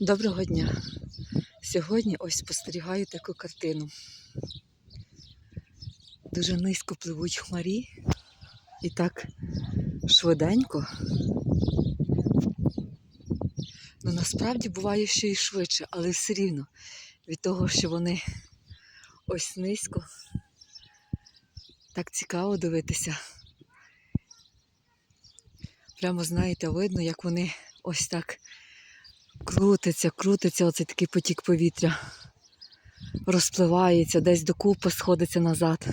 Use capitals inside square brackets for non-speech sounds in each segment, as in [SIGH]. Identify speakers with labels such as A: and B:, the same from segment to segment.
A: Доброго дня! Сьогодні ось спостерігаю таку картину. Дуже низько пливуть хмарі і так швиденько. Ну насправді буває ще й швидше, але все рівно від того, що вони ось низько. Так цікаво дивитися. Прямо знаєте, видно, як вони ось так крутиться, крутиться, оцей такий потік повітря. Розпливається, десь докупи сходиться назад.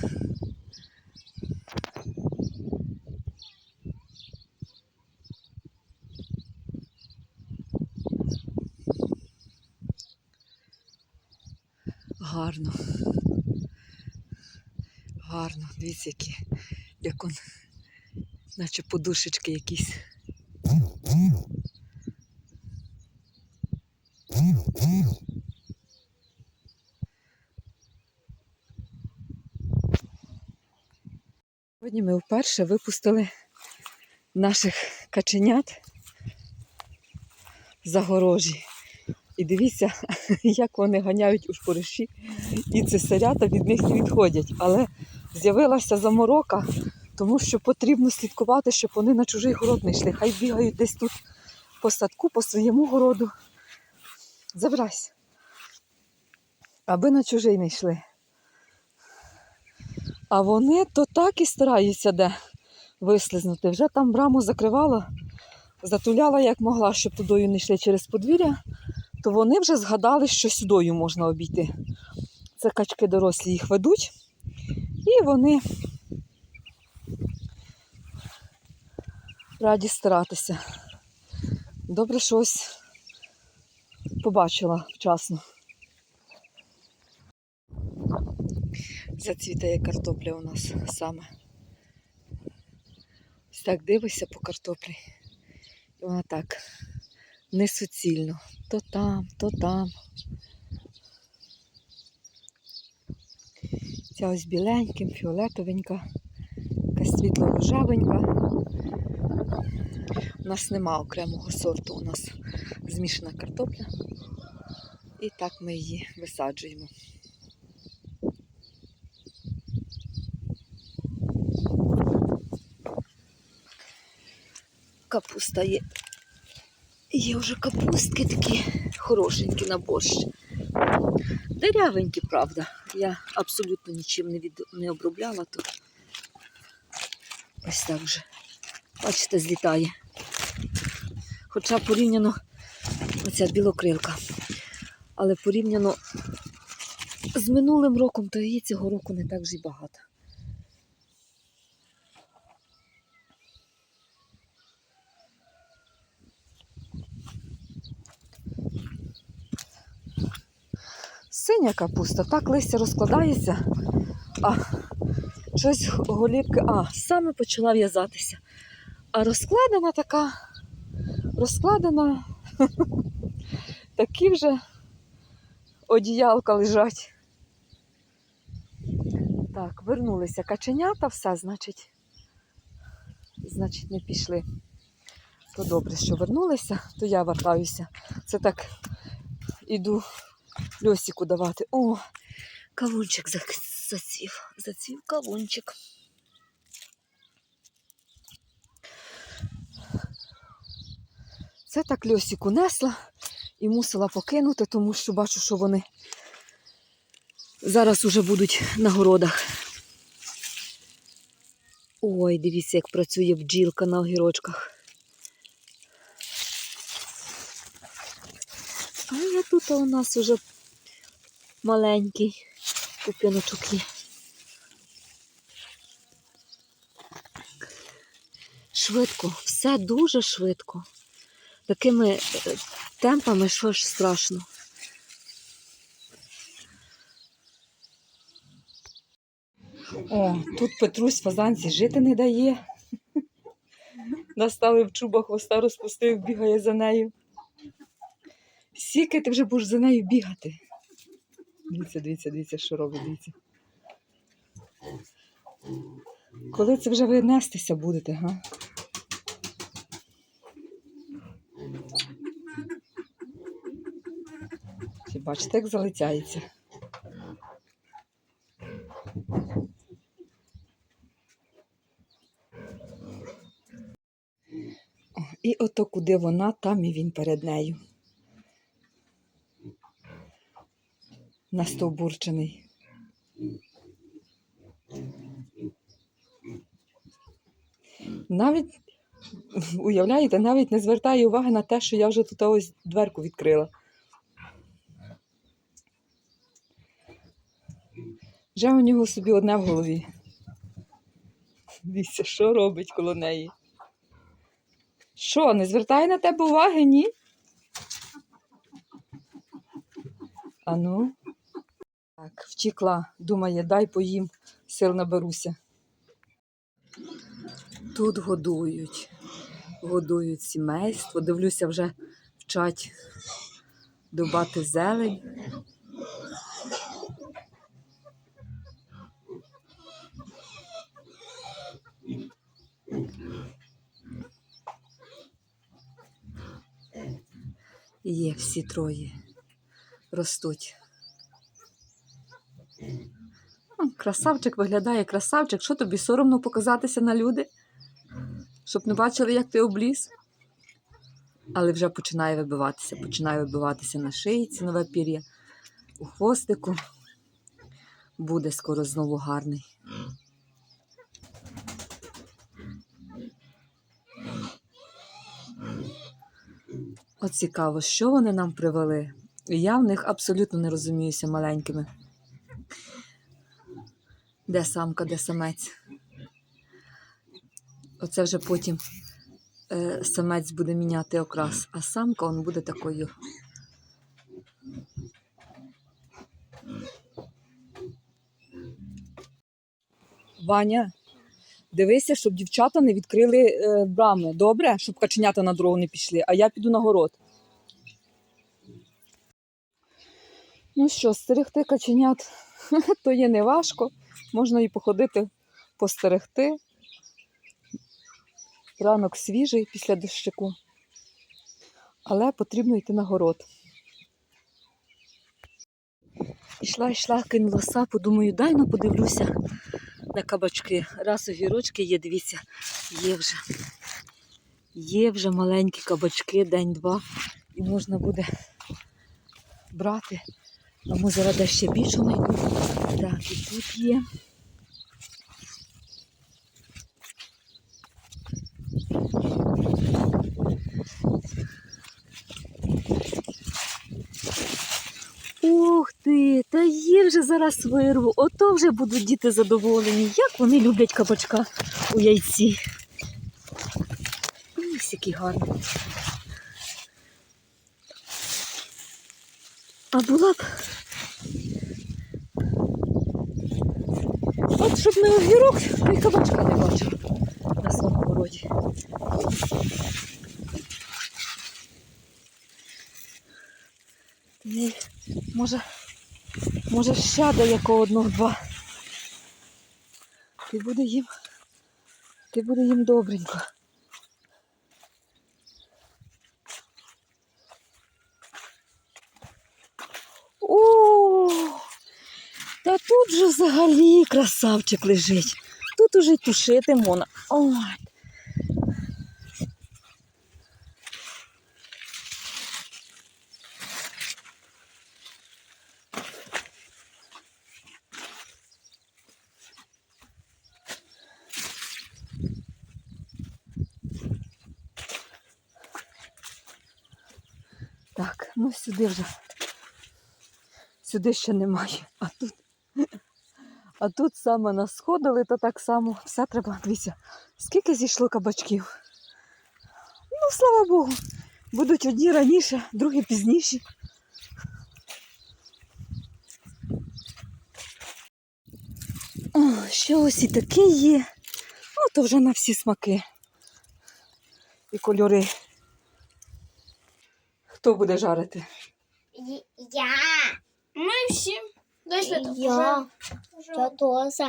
A: Гарно. Гарно, дивіться, які, як он, наче подушечки якісь. Сьогодні ми вперше випустили наших каченят загорожі. І дивіться, [LAUGHS] як вони ганяють у шпориші, і цесарята від них не відходять. Але з'явилася заморока, тому що потрібно слідкувати, щоб вони на чужий город не йшли. Хай бігають десь тут по садку, по своєму городу. Забирайся. Аби на чужий не йшли. А вони то так і стараються де вислизнути. Вже там браму закривала, затуляла як могла, щоб тудою не йшли через подвір'я, то вони вже згадали, що сюдою можна обійти. Це качки дорослі їх ведуть, і вони раді старатися. Добре, що ось побачила вчасно. Зацвітає картопля у нас саме. Ось так дивишся по картоплі. І вона так несуцільно. То там, то там. Ця ось біленьким, фіолетовенька, якась світло-рожевенька. У нас нема окремого сорту, у нас змішана картопля. І так ми її висаджуємо. Капуста є. Є вже капустки такі хорошенькі на борщ. Дерявенькі, правда. Я абсолютно нічим не, від... не обробляла, то ось так вже. Бачите, злітає. Хоча порівняно оця білокрилка. Але порівняно з минулим роком, то її цього року не так вже й багато. Синя капуста, так листя розкладається, а щось голівки, а, саме почала в'язатися. А розкладена така, розкладена, [LAUGHS] такі вже одіялка лежать. Так, вернулися каченята, все, значить, значить, не пішли. То добре, що вернулися, то я вертаюся. Це так іду льосіку давати. О, кавунчик за- зацвів. Зацвів кавунчик. Це так льосіку несла і мусила покинути, тому що бачу, що вони зараз уже будуть на городах. Ой, дивіться, як працює бджілка на огірочках. А тут у нас уже маленький куп'яночок є. Швидко, все дуже швидко. Такими е, темпами, що ж страшно. О, тут Петрусь фазанці жити не дає. [LAUGHS] Наставив чуба хвоста, розпустив, бігає за нею. Сіки ти вже будеш за нею бігати. Дивіться, дивіться, дивіться, що робить, дивіться. Коли це вже ви нестися будете, га? Бачите, як залицяється. О, І ото куди вона, там і він перед нею. Настовбурчений. Навіть, уявляєте, навіть не звертає уваги на те, що я вже тут ось дверку відкрила. Вже у нього собі одне в голові. Дивіться, що робить коло неї. Що, не звертає на тебе уваги, ні? Ану. Так, втікла, думає, дай поїм, сил наберуся. Тут годують. Годують сімейство. Дивлюся, вже вчать дубати зелень. Є всі троє. Ростуть. Красавчик виглядає красавчик. Що тобі соромно показатися на люди? Щоб не бачили, як ти обліз. Але вже починає вибиватися. Починає вибиватися на шийці нове пір'я, у хвостику. Буде скоро знову гарний. От цікаво, що вони нам привели. Я в них абсолютно не розуміюся маленькими. Де самка, де самець. Оце вже потім е, самець буде міняти окрас, а самка он буде такою. Ваня, дивися, щоб дівчата не відкрили е, брами. Добре, щоб каченята на дорогу не пішли, а я піду на город. Ну що, стерегти каченят [LAUGHS] то є не важко. Можна і походити, постерегти. Ранок свіжий після дощику. Але потрібно йти на город. Ішла, йшла, кинула сапу, думаю, дай ну подивлюся на кабачки. Раз огірочки є, дивіться, є вже. Є вже маленькі кабачки, день-два. І можна буде брати. А зараз ще більше знайду. Так, і тут є. Ух ти, та є вже зараз вирву. Ото вже будуть діти задоволені. Як вони люблять кабачка у яйці. Ось який гарний. А була б. От щоб не огірок, то й кабачка не бачила на своєму городі. Ні, може, може до якого одного-два. Ти буде їм, ти буде їм добренько. О, та тут же взагалі красавчик лежить. Тут уже й тушити можна. Ой. Так, ну сюди вже. Сюди ще немає. А тут, а тут саме нас сходили, то так само все треба. Дивіться, скільки зійшло кабачків. Ну, слава Богу. Будуть одні раніше, другі пізніші. О, ще ось і таке є. О, то вже на всі смаки і кольори. Хто буде жарити?
B: Я.
C: Ми всі. Дай свято
B: Я. Я тоже.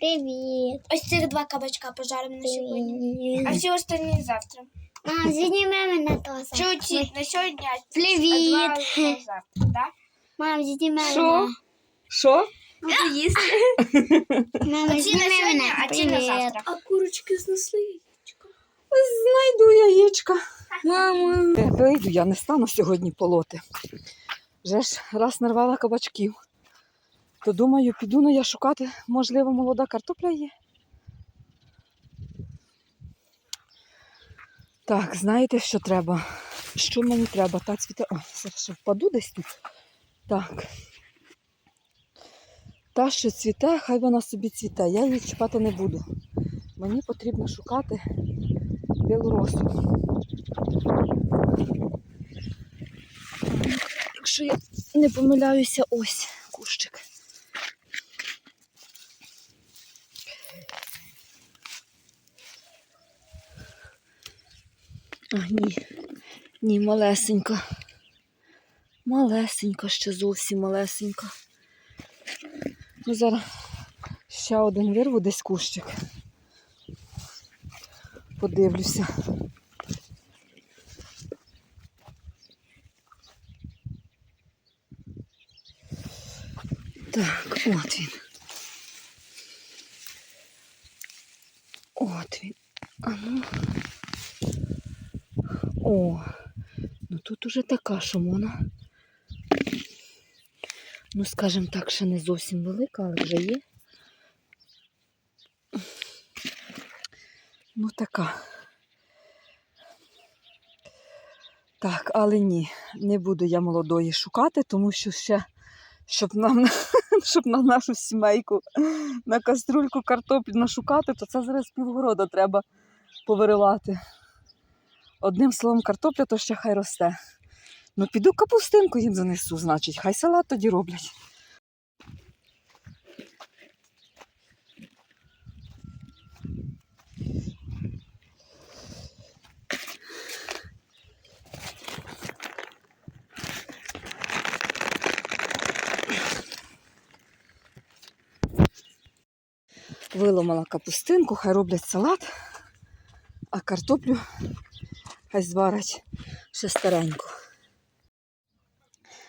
B: Привет.
C: Ось цих два кабачка пожаримо на сьогодні. А всі останні завтра.
B: А, сьогодні мама на тоже.
C: Чи оці на сьогодні, а
B: Привіт.
C: два на завтра, так?
B: Мам, зніми
A: Що?
B: мене.
A: Що?
C: Буду їсти. [LAUGHS]
B: Мама,
C: А
B: зніми мене.
C: а ці на завтра. А курочки знесли.
A: Знайду яєчка. Мамо. Вийду, я не стану сьогодні полоти. Вже ж раз нарвала кабачків. То думаю, піду ну я шукати, можливо, молода картопля є. Так, знаєте, що треба? Що мені треба? Та цвіте. Ой, зараз впаду десь тут. Так. Та, що цвіте, хай вона собі цвіте. Я її чіпати не буду. Мені потрібно шукати білоросу. Якщо я не помиляюся, ось кущик. А, ні, ні, малесенька. Малесенька, ще зовсім малесенька. Ну, зараз ще один вирву десь кущик. Подивлюся. Так, от він. От він. А ну. О, ну тут уже така шумона. Ну, скажімо так, ще не зовсім велика, але вже є. Ну, така. Так, але ні, не буду я молодої шукати, тому що ще, щоб нам [LAUGHS] щоб на нашу сімейку на каструльку картоплі нашукати, то це зараз півгорода треба повиривати. Одним словом, картопля то ще хай росте. Ну, піду капустинку їм занесу, значить, хай салат тоді роблять. Виломала капустинку, хай роблять салат, а картоплю хай зварять ще стареньку.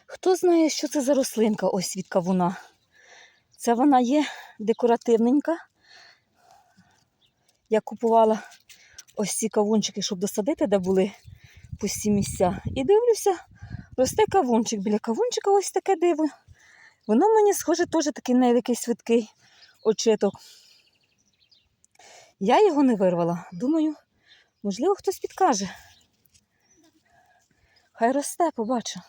A: Хто знає, що це за рослинка ось від кавуна? Це вона є декоративненька. Я купувала ось ці кавунчики, щоб досадити, де були пусті місця. І дивлюся, росте кавунчик. Біля кавунчика ось таке диво. Воно мені схоже теж такий на якийсь швидкий очиток. Я його не вирвала. Думаю, можливо, хтось підкаже. Хай росте, побачу.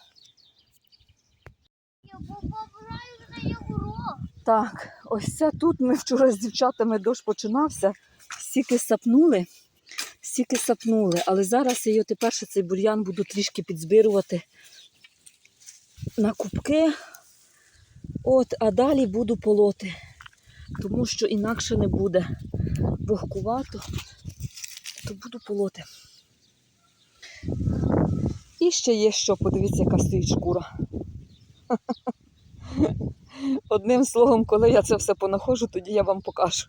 B: Я побажаю на його
A: Так, ось це тут ми вчора з дівчатами дощ починався. Стільки сапнули, стільки сапнули. Але зараз я тепер ще цей бур'ян буду трішки підзбирувати на кубки. От, а далі буду полоти, тому що інакше не буде вогкувато, то буду полоти. І ще є що, подивіться, яка стоїть шкура. [LAUGHS] Одним словом, коли я це все понаходжу, тоді я вам покажу.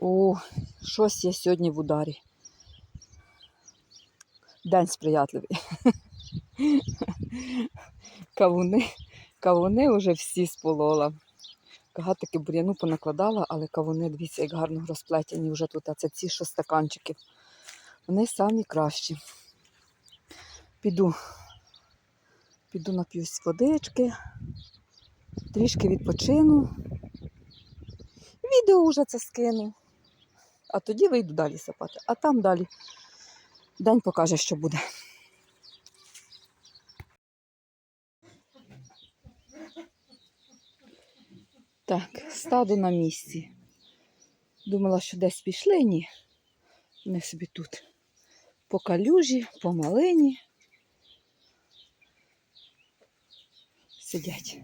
A: О, щось є сьогодні в ударі. День сприятливий. [LAUGHS] Кавуни, кавуни вже всі сполола. Кагатики бур'яну понакладала, але кавуни, дивіться, як гарно розплетені вже тут. А це ці що стаканчики. Вони самі кращі. Піду. Піду нап'юсь водички, трішки відпочину. Відео вже це скину. А тоді вийду далі сапати. А там далі день покаже, що буде. Так, стадо на місці. Думала, що десь пішли, ні. Вони собі тут по калюжі, по малині. Сидять.